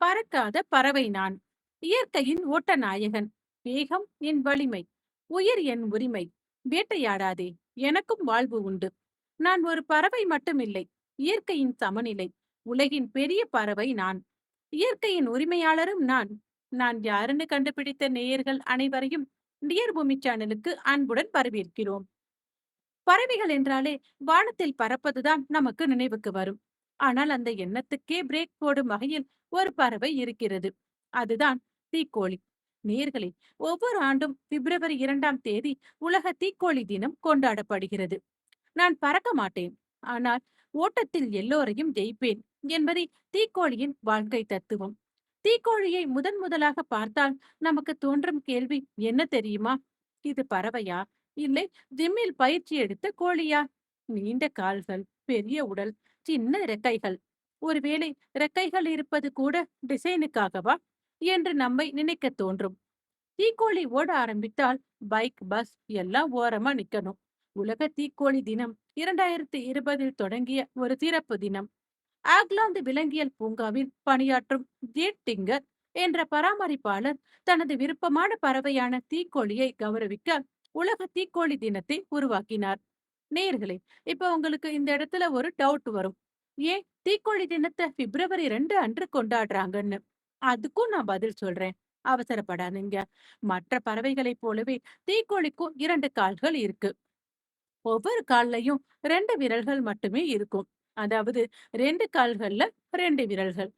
பறக்காத பறவை நான். இயற்கையின் ஓட்ட நாயகன் வேகம் என் வலிமை. உயிர் என் உரிமை. வேட்டையாடாதே எனக்கும் வாழ்வு உண்டு. நான் ஒரு பறவை மட்டுமில்லை. இயற்கையின் சமநிலை. உலகின் பெரிய பறவை நான். இயற்கையின் உரிமையாளரும் நான். நான் யாருன்னு கண்டுபிடித்த நேயர்கள் அனைவரையும் டியர் பூமி சேனலுக்கு அன்புடன் வரவேற்கிறோம். பறவைகள் என்றாலே வானத்தில் பறப்பதுதான் நமக்கு நினைவுக்கு வரும். ஆனால் அந்த எண்ணத்துக்கே பிரேக் போடும் வகையில் ஒரு பறவை இருக்கிறது. அதுதான் தீக்கோழி. நேர்களே ஒவ்வொரு ஆண்டும் பிப்ரவரி இரண்டாம் தேதி உலக தீக்கோழி தினம் கொண்டாடப்படுகிறது. நான் பறக்க மாட்டேன். ஆனால் ஓட்டத்தில் எல்லோரையும் ஜெயிப்பேன் என்பதை தீக்கோழியின் வாழ்க்கை தத்துவம். தீக்கோழியை முதன் முதலாக பார்த்தால் நமக்கு தோன்றும் கேள்வி என்ன தெரியுமா? இது பறவையா? இல்லை ஜிம்மில் பயிற்சி எடுத்த கோழியா? நீண்ட கால்கள் பெரிய உடல் சின்ன இறக்கைகள். ஒருவேளை இறக்கைகள் இருப்பது கூட டிசைனுக்காகவா என்று நம்மை நினைக்க தோன்றும். தீக்கோழி ஓட ஆரம்பித்தால் பைக் பஸ் எல்லாம் ஓரமா நிக்கணும். உலக தீக்கோழி தினம் இரண்டாயிரத்தி இருபதில் தொடங்கிய ஒரு சிறப்பு தினம். ஆக்லாந்து விலங்கியல் பூங்காவில் பணியாற்றும் ஜேட் டிங்கர் என்ற பராமரிப்பாளர் தனது விருப்பமான பறவையான தீக்கோழியை கௌரவிக்க உலக தீக்கோழி தினத்தை உருவாக்கினார். நேர்களே இப்ப உங்களுக்கு இந்த இடத்துல ஒரு டவுட் வரும். ஏன் தீக்கோழி தினத்தை பிப்ரவரி ரெண்டு அன்று கொண்டாடுறாங்கன்னு? அதுக்கும் நான் பதில் சொல்றேன். அவசரப்படாதீங்க. மற்ற பறவைகளைப் போலவே தீக்கோழிக்கும் இரண்டு கால்கள் இருக்கு. ஒவ்வொரு கால்லையும் ரெண்டு விரல்கள் மட்டுமே இருக்கும். அதாவது ரெண்டு கால்கள்ல ரெண்டு விரல்கள்.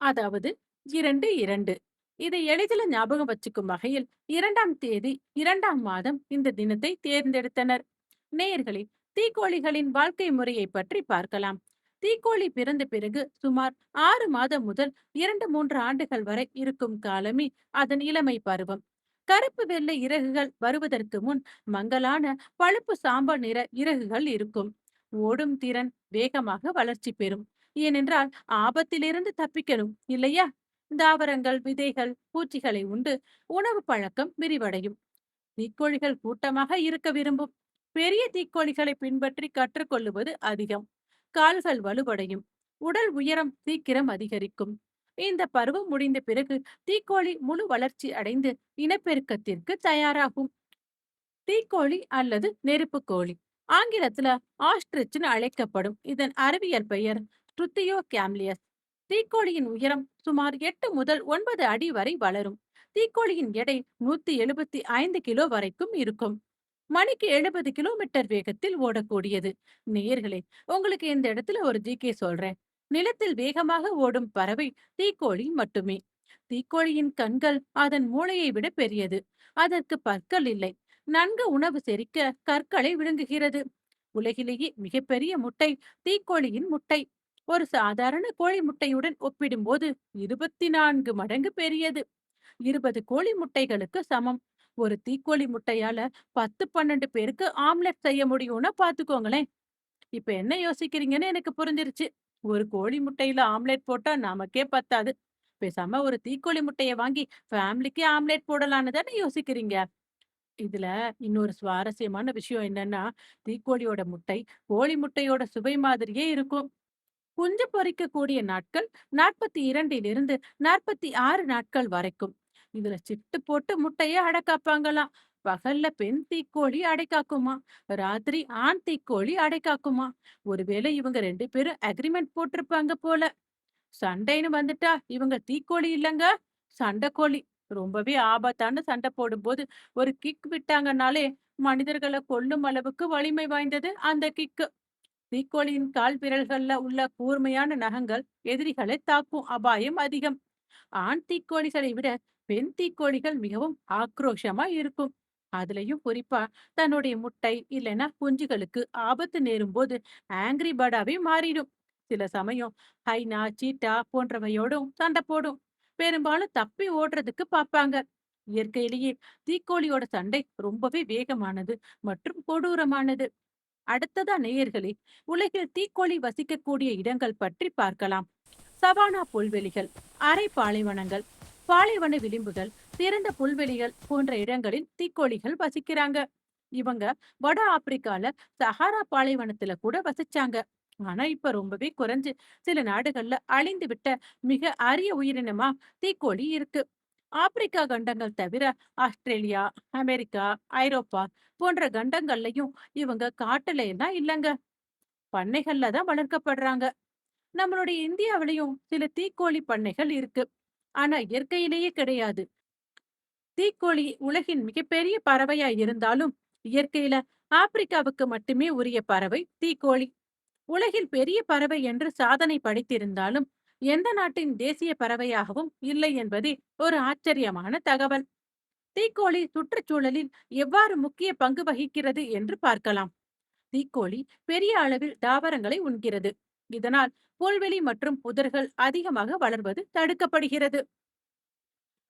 அதாவது இரண்டு இரண்டு. இதை எளிதில் ஞாபகம் வச்சுக்கும் வகையில் இரண்டாம் தேதி இரண்டாம் மாதம் இந்த தினத்தை தேர்ந்தெடுத்தனர். நேயர்களே தீக்கோழிகளின் வாழ்க்கை முறையை பற்றி பார்க்கலாம். தீக்கோழி பிறந்த பிறகு சுமார் ஆறு மாதம் முதல் இரண்டு மூன்று ஆண்டுகள் வரை இருக்கும் காலமே அதன் இளமை பருவம். கருப்பு வெள்ளை இறகுகள் வருவதற்கு முன் மங்கலான பழுப்பு சாம்பல் நிற இறகுகள் இருக்கும். ஓடும் திறன் வேகமாக வளர்ச்சி பெறும். ஏனென்றால் ஆபத்திலிருந்து தப்பிக்கணும் இல்லையா? தாவரங்கள் விதைகள் பூச்சிகளை உண்டு. உணவு பழக்கம் விரிவடையும். தீக்கோழிகள் கூட்டமாக இருக்க விரும்பும். பெரிய தீக்கோழிகளை பின்பற்றி கற்றுக்கொள்ளுவது அதிகம். கால்கள் வலுவடையும். உடல் உயரம் சீக்கிரம் அதிகரிக்கும். இந்த பருவம் முடிந்த பிறகு தீக்கோழி முழு வளர்ச்சி அடைந்து இனப்பெருக்கத்திற்கு தயாராகும். தீக்கோழி அல்லது நெருப்பு கோழி ஆங்கிலத்துல ஆஸ்ட்ரிச்னு அழைக்கப்படும். இதன் அறிவியல் பெயர் ட்ருத்தியோ கேம்லியஸ் தீக்கோழியின் உயரம் சுமார் எட்டு முதல் ஒன்பது அடி வரை வளரும். தீக்கோழியின் எடை நூத்தி எழுபத்தி ஐந்து கிலோ வரைக்கும் இருக்கும். மணிக்கு எழுபது கிலோமீட்டர் வேகத்தில் ஓடக்கூடியது. நேயர்களே உங்களுக்கு இந்த இடத்துல ஒரு ஜிகே சொல்றேன். நிலத்தில் வேகமாக ஓடும் பறவை தீக்கோழி மட்டுமே. தீக்கோழியின் கண்கள் அதன் மூளையை விட பெரியது. அதற்கு பற்கள் இல்லை. நன்கு உணவு செரிக்க கற்களை விழுங்குகிறது. உலகிலேயே மிகப்பெரிய முட்டை தீக்கோழியின் முட்டை. ஒரு சாதாரண கோழி முட்டையுடன் ஒப்பிடும்போது இருபத்தி நான்கு மடங்கு பெரியது. இருபது கோழி முட்டைகளுக்கு சமம். ஒரு தீக்கோழி முட்டையால பத்து பன்னெண்டு பேருக்கு ஆம்லெட் செய்ய முடியும்னா பாத்துக்கோங்களேன். இப்ப என்ன யோசிக்கிறீங்கன்னு எனக்கு புரிஞ்சிருச்சு. ஒரு கோழி முட்டையில ஆம்லெட் போட்டா நமக்கே பத்தாது. பேசாம ஒரு தீக்கோழி முட்டைய வாங்கி ஃபேமிலிக்கே ஆம்லெட் போடலான்னு தானே யோசிக்கிறீங்க. இதுல இன்னொரு சுவாரஸ்யமான விஷயம் என்னன்னா தீக்கோழியோட முட்டை கோழி முட்டையோட சுவை மாதிரியே இருக்கும். குஞ்சு பொரிக்கக்கூடிய நாட்கள் நாற்பத்தி இரண்டிலிருந்து நாற்பத்தி ஆறு நாட்கள் வரைக்கும். இதுல சிட்டு போட்டு முட்டைய அடைக்காப்பாங்களாம் பகல்ல பெண் தீக்கோழி அடைக்காக்குமா ராத்திரி ஆண் தீக்கோழி அடைக்காக்குமா ஒருவேளை இவங்க ரெண்டு பேரும் அக்ரிமெண்ட் போட்டிருப்பாங்க போல. சண்டைன்னு வந்துட்டா இவங்க தீக்கோழி இல்லங்க சண்டைக்கோழி ரொம்பவே ஆபத்தான சண்டை போடும்போது ஒரு கிக் விட்டாங்கனாலே மனிதர்களை கொல்லும் அளவுக்கு வலிமை வாய்ந்தது அந்த கிக்கு தீக்கோழியின் கால் விரல்கள்ல உள்ள கூர்மையான நகங்கள் எதிரிகளை தாக்கும் அபாயம் அதிகம். ஆண் தீக்கோழிகளை விட பெண் தீக்கோழிகள் மிகவும் ஆக்ரோஷமா இருக்கும். அதுலயும் குறிப்பா தன்னுடைய முட்டை இல்லைன்னா குஞ்சுகளுக்கு ஆபத்து நேரும் போது ஆங்கிரி பேர்டாவே மாறிடும். சில சமயம் ஹைனா சீட்டா போன்றவையோடும் சண்டை போடும். பெரும்பாலும் தப்பி ஓடுறதுக்கு பார்ப்பாங்க. இயற்கையிலேயே தீக்கோழியோட சண்டை ரொம்பவே வேகமானது மற்றும் கொடூரமானது. அடுத்ததா நேயர்களே உலகில் தீக்கோழி வசிக்கக்கூடிய இடங்கள் பற்றி பார்க்கலாம். சவானா புல்வெளிகள் அரை பாலைவனங்கள் பாலைவன விளிம்புகள் திறந்த புல்வெளிகள் போன்ற இடங்களில் தீக்கோழிகள் வசிக்கிறாங்க. இவங்க வட ஆப்பிரிக்கால சஹாரா பாலைவனத்துல கூட வசிச்சாங்க. ஆனா இப்ப ரொம்பவே குறைஞ்சு சில நாடுகள்ல அழிந்து விட்ட மிக அரிய உயிரினமா தீக்கோழி இருக்கு. ஆப்பிரிக்கா கண்டங்கள் தவிர ஆஸ்திரேலியா அமெரிக்கா ஐரோப்பா போன்ற கண்டங்கள்லயும் இவங்க காட்டுல எல்லாம் இல்லைங்க. பண்ணைகள்ல தான் வளர்க்கப்படுறாங்க. நம்மளுடைய இந்தியாவிலையும் சில தீக்கோழி பண்ணைகள் இருக்கு. ஆனா இயற்கையிலேயே கிடையாது. தீக்கோழி உலகின் மிகப்பெரிய பறவையா இருந்தாலும் இயற்கையில ஆப்பிரிக்காவுக்கு மட்டுமே உரிய பறவை தீக்கோழி. உலகில் பெரிய பறவை என்று சாதனை படைத்திருந்தாலும் எந்த நாட்டின் தேசிய பறவையாகவும் இல்லை என்பதே ஒரு ஆச்சரியமான தகவல். தீக்கோழி சுற்றுச்சூழலில் எவ்வாறு முக்கிய பங்கு வகிக்கிறது என்று பார்க்கலாம். தீக்கோழி பெரிய அளவில் தாவரங்களை உண்கிறது. இதனால் புல்வெளி மற்றும் புதர்கள் அதிகமாக வளர்வது தடுக்கப்படுகிறது.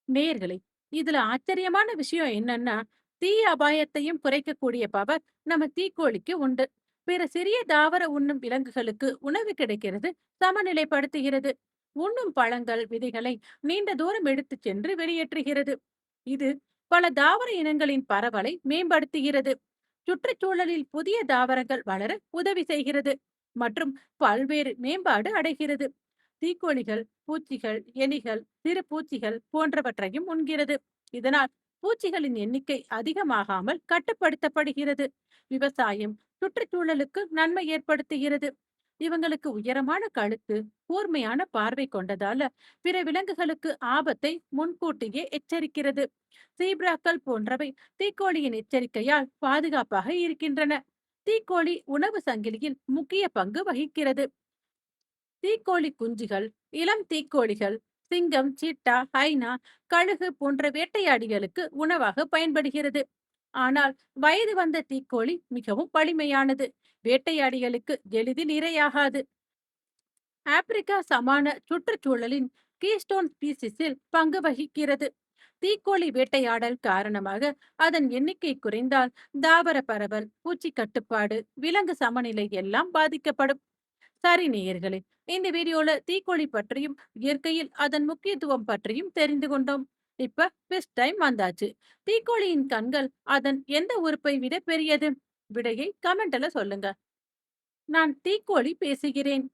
நேர்களை இதுல ஆச்சரியமான விஷயம் என்னன்னா தீ அபாயத்தையும் குறைக்கக்கூடிய பவர் நம்ம தீக்கோழிக்கு உண்டு. பிற சிறிய தாவர உண்ணும் விலங்குகளுக்கு உணவு கிடைக்கிறது சமநிலைப்படுத்துகிறது. உண்ணும் பழங்கள் விதைகளை நீண்ட தூரம் எடுத்துச் சென்று வெளியேற்றுகிறது. இது பல தாவர இனங்களின் பரவலை மேம்படுத்துகிறது. சுற்றுச்சூழலில் புதிய தாவரங்கள் வளர உதவி செய்கிறது. மற்றும் பல்வேறு மேம்பாடு அடைகிறது. தீக்கோழிகள் பூச்சிகள் எலிகள் சிறு பூச்சிகள் போன்றவற்றையும் உண்கிறது. இதனால் பூச்சிகளின் எண்ணிக்கை அதிகமாகாமல் கட்டுப்படுத்தப்படுகிறது. விவசாயம் சுற்றுச்சூழலுக்கு நன்மை ஏற்படுத்துகிறது. இவங்களுக்கு உயரமான கழுத்து கூர்மையான பார்வை கொண்டதால பிற விலங்குகளுக்கு ஆபத்தை முன்கூட்டியே எச்சரிக்கிறது. சீப்ராக்கள் போன்றவை தீக்கோழியின் எச்சரிக்கையால் பாதுகாப்பாக இருக்கின்றன. தீக்கோழி உணவு சங்கிலியில் முக்கிய பங்கு வகிக்கிறது. தீக்கோழி குஞ்சுகள் இளம் தீக்கோழிகள் சிங்கம் சீட்டா ஹைனா கழுகு போன்ற வேட்டையாடிகளுக்கு உணவாக பயன்படுகிறது. ஆனால் வயது வந்த தீக்கோழி மிகவும் வலிமையானது. வேட்டையாடிகளுக்கு எளிதில் இரையாகாது. ஆப்பிரிக்கா சமான சுற்றுச்சூழலின் கீஸ்டோன் ஸ்பீசிஸில் பங்கு வகிக்கிறது. தீக்கோழி வேட்டையாடல் காரணமாக அதன் எண்ணிக்கை குறைந்தால் தாவர பரவல் பூச்சி கட்டுப்பாடு விலங்கு சமநிலை எல்லாம் பாதிக்கப்படும். சரி நேயர்களே இந்த வீடியோல தீக்கோழி பற்றியும் இயற்கையில் அதன் முக்கியத்துவம் பற்றியும் தெரிந்து கொண்டோம். இப்ப பெஸ்ட் டைம் வந்தாச்சு. தீக்கோழியின் கண்கள் அதன் எந்த உறுப்பை விட பெரியது? விடையை கமெண்ட்ல சொல்லுங்க. நான் தீக்கோழி பேசுகிறேன்.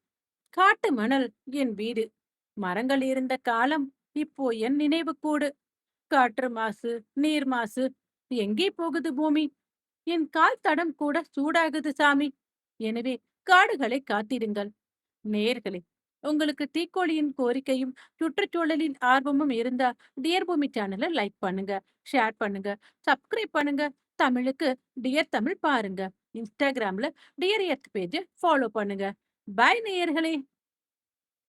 காட்டு மணல் என் வீடு. மரங்கள் இருந்த காலம் இப்போ என் நினைவு கூடு காற்று மாசு நீர் மாசு எங்கே போகுது பூமி? என் கால் தடம் கூட சூடாகுது சாமி. எனவே காடுகளை காத்திடுங்கள். நேர்களே உங்களுக்கு தீக்கோழியின் கோரிக்கையும் சுற்றுச்சூழலின் ஆர்வமும் இருந்தா டியர் பூமி சேனலை லைக் பண்ணுங்க ஷேர் பண்ணுங்க சப்ஸ்கிரைப் பண்ணுங்க தமிழுக்கு டியர் தமிழ் பாருங்க இன்ஸ்டாகிராம்ல டியர் எர்த் பேஜ் ஃபாலோ பண்ணுங்க. பாய் நேயர்களே